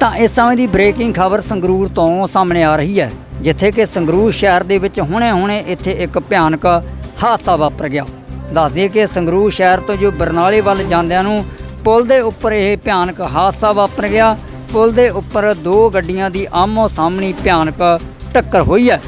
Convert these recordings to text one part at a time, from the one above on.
ਤਾਂ ਇਸ ਸਮੇਂ ਦੀ ਬ੍ਰੇਕਿੰਗ ਖਬਰ ਸੰਗਰੂਰ ਤੋਂ ਸਾਹਮਣੇ ਆ ਰਹੀ ਹੈ, ਜਿੱਥੇ ਕਿ ਸੰਗਰੂਰ ਸ਼ਹਿਰ ਦੇ ਵਿੱਚ ਹੁਣੇ-ਹੁਣੇ ਇੱਥੇ ਇੱਕ ਭਿਆਨਕ ਹਾਦਸਾ ਵਾਪਰ ਗਿਆ। ਦੱਸ ਕਿ ਸੰਗਰੂਰ ਸ਼ਹਿਰ ਤੋਂ ਜੋ ਬਰਨਾਲੇ ਵੱਲ ਜਾਂਦਿਆਂ ਨੂੰ ਪੁਲ ਦੇ ਉੱਪਰ ਇਹ ਭਿਆਨਕ ਹਾਦਸਾ ਵਾਪਰ ਗਿਆ। ਪੁਲ ਦੇ ਉੱਪਰ ਦੋ ਗੱਡੀਆਂ ਦੀ ਆਮੋ ਸਾਹਮਣੀ ਭਿਆਨਕ ਟੱਕਰ ਹੋਈ ਹੈ।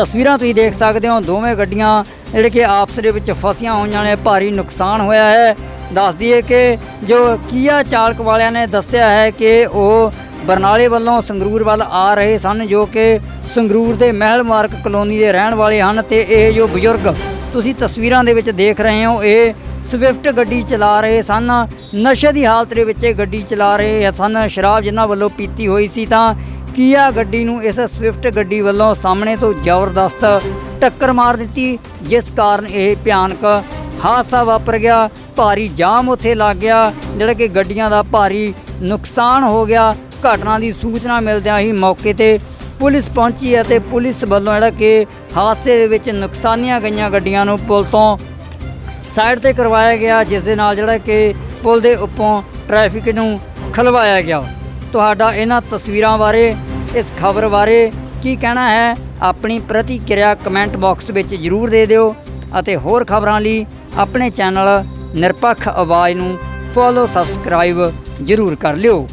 ਤਸਵੀਰਾਂ ਤੁਸੀਂ ਦੇਖ ਸਕਦੇ ਹੋ। ਦੋਵੇਂ ਗੱਡੀਆਂ ਜਿਹੜੇ ਕਿ ਆਪਸ ਦੇ ਵਿੱਚ ਫਸੀਆਂ ਹੋਈਆਂ ਨੇ, ਭਾਰੀ ਨੁਕਸਾਨ ਹੋਇਆ ਹੈ। ਦੱਸ ਦਈਏ ਕਿ ਜੋ ਕੀਆ ਚਾਲਕ ਵਾਲਿਆਂ ਨੇ ਦੱਸਿਆ ਹੈ ਕਿ ਉਹ ਬਰਨਾਲੇ ਵੱਲੋਂ ਸੰਗਰੂਰ ਵੱਲ ਆ ਰਹੇ ਸਨ, ਜੋ ਕਿ ਸੰਗਰੂਰ ਦੇ ਮਹਿਲ ਮਾਰਕ ਕਲੋਨੀ ਦੇ ਰਹਿਣ ਵਾਲੇ ਹਨ ਤੇ ਇਹ ਜੋ ਬਜ਼ੁਰਗ ਤੁਸੀਂ ਤਸਵੀਰਾਂ ਦੇ ਵਿੱਚ ਦੇਖ ਰਹੇ ਹੋ, ਇਹ ਸਵਿਫਟ ਗੱਡੀ ਚਲਾ ਰਹੇ ਸਨ। ਨਸ਼ੇ ਦੀ ਹਾਲਤ ਦੇ ਵਿੱਚ ਇਹ ਗੱਡੀ ਚਲਾ ਰਹੇ ਸਨ। ਸ਼ਰਾਬ ਜਿਨ੍ਹਾਂ ਵੱਲੋਂ ਪੀਤੀ ਹੋਈ ਸੀ ਤਾਂ ਕੀਆ ਗੱਡੀ ਨੂੰ ਇਸ ਸਵਿਫਟ ਗੱਡੀ ਵੱਲੋਂ ਸਾਹਮਣੇ ਤੋਂ ਜ਼ਬਰਦਸਤ ਟੱਕਰ ਮਾਰ ਦਿੱਤੀ, ਜਿਸ ਕਾਰਨ ਇਹ ਭਿਆਨਕ ਹਾਦਸਾ ਵਾਪਰ ਗਿਆ। ਭਾਰੀ ਜਾਮ ਉੱਥੇ ਲੱਗ ਗਿਆ, ਜਿਹੜਾ ਕਿ ਗੱਡੀਆਂ ਦਾ ਭਾਰੀ ਨੁਕਸਾਨ ਹੋ ਗਿਆ। ਘਟਨਾ ਦੀ ਸੂਚਨਾ ਮਿਲਦਿਆਂ ਹੀ ਮੌਕੇ ਤੇ ਪੁਲਿਸ ਪਹੁੰਚੀ ਅਤੇ ਪੁਲਿਸ ਵੱਲੋਂ ਜਿਹੜਾ ਕਿ ਹਾਦਸੇ ਦੇ ਵਿੱਚ ਨੁਕਸਾਨੀਆਂ ਗਈਆਂ ਗੱਡੀਆਂ ਨੂੰ ਪੁਲ ਤੋਂ ਸਾਈਡ ਤੇ ਕਰਵਾਇਆ ਗਿਆ, ਜਿਸ ਦੇ ਨਾਲ ਜਿਹੜਾ ਕਿ ਪੁਲ ਦੇ ਉੱਪੋਂ ਟ੍ਰੈਫਿਕ ਨੂੰ ਖਲਵਾਇਆ ਗਿਆ। ਤੁਹਾਡਾ ਇਹਨਾਂ ਤਸਵੀਰਾਂ ਬਾਰੇ, ਇਸ ਖਬਰ ਬਾਰੇ ਕੀ ਕਹਿਣਾ ਹੈ, ਆਪਣੀ ਪ੍ਰਤੀਕਿਰਿਆ ਕਮੈਂਟ ਬਾਕਸ ਵਿੱਚ ਜਰੂਰ ਦੇ ਦਿਓ ਅਤੇ ਹੋਰ ਖਬਰਾਂ ਲਈ ਆਪਣੇ ਚੈਨਲ ਨਿਰਪੱਖ ਆਵਾਜ਼ ਨੂੰ ਫੋਲੋ, ਸਬਸਕ੍ਰਾਈਬ ਜਰੂਰ ਕਰ ਲਿਓ।